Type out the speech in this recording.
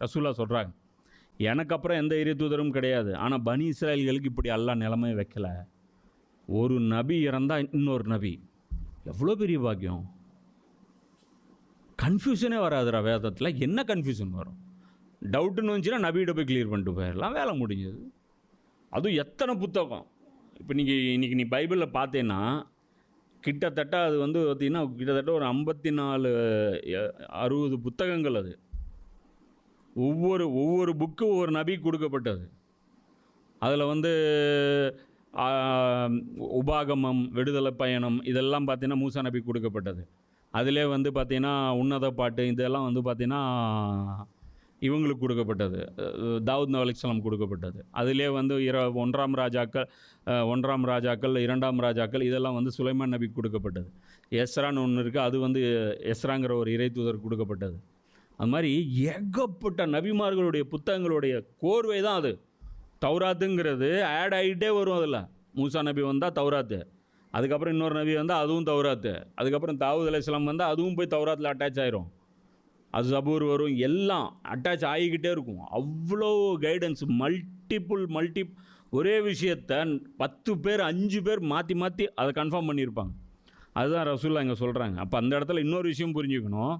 ரசூலா சொல்கிறாங்க எனக்கு அப்புறம் எந்த இறை தூதரும் கிடையாது. ஆனால் பனி இஸ்ராயல்களுக்கு இப்படி எல்லா நிலைமை வைக்கல. ஒரு நபி இறந்தால் இன்னொரு நபி. எவ்வளோ பெரிய பாக்கியம். கன்ஃபியூஷனே வராதுடா வேதத்தில். என்ன கன்ஃபியூஷன் வரும்? டவுட்டுன்னு வந்துச்சுன்னா நபியிட போய் கிளியர் பண்ணிட்டு போயிடலாம். வேலை முடிஞ்சது. அதுவும் எத்தனை புத்தகம்? இப்போ நீங்கள் இன்றைக்கி நீ பைபிளில் பார்த்தேன்னா கிட்டத்தட்ட அது வந்து பார்த்திங்கன்னா கிட்டத்தட்ட ஒரு ஐம்பத்தி நாலு அறுபது புத்தகங்கள் அது. ஒவ்வொரு ஒவ்வொரு புக்கு ஒவ்வொரு நபி கொடுக்கப்பட்டது. அதில் வந்து உபாகமம் விடுதலை பயணம் இதெல்லாம் பார்த்தீங்கன்னா மூசா நபி கொடுக்கப்பட்டது. அதிலே வந்து பார்த்தீங்கன்னா உன்னத பாட்டு இதெல்லாம் வந்து பார்த்தீங்கன்னா இவங்களுக்கு கொடுக்கப்பட்டது. தாவூத் நபி கொடுக்கப்பட்டது. அதிலே வந்து இர ஒன்றாம் ராஜாக்கள் ஒன்றாம் ராஜாக்கள் இரண்டாம் ராஜாக்கள் இதெல்லாம் வந்து சுலைமான் நபி கொடுக்கப்பட்டது. எஸ்ரான்னு ஒன்று இருக்குது அது வந்து எஸ்ராங்கிற ஒரு இறை தூதர் கொடுக்கப்பட்டது. அது மாதிரி ஏகப்பட்ட நபிமார்களுடைய புத்தகங்களுடைய கோர்வை தான் அது. தௌராத்துங்கிறது ஆட் ஆகிட்டே வரும் அதில். மூசா நபி வந்தால் தௌராத்து. அதுக்கப்புறம் இன்னொரு நபி வந்தால் அதுவும் தௌராத்து. அதுக்கப்புறம் தாவூத் அலைஹிஸ்ஸலாம் வந்தால் அதுவும் போய் தௌராத்தில் அட்டாச் ஆயிரும். அது சபூர் வரும் எல்லாம் அட்டாச் ஆகிக்கிட்டே இருக்கும். அவ்வளோ கைடன்ஸ் மல்டிப்புள் மல்டி ஒரே விஷயத்த பத்து பேர் அஞ்சு பேர் மாற்றி மாற்றி அதை கன்ஃபார்ம் பண்ணியிருப்பாங்க. அதுதான் ரசூல்லா இங்கே சொல்கிறாங்க அப்போ அந்த இடத்துல இன்னொரு விஷயம் புரிஞ்சுக்கணும்.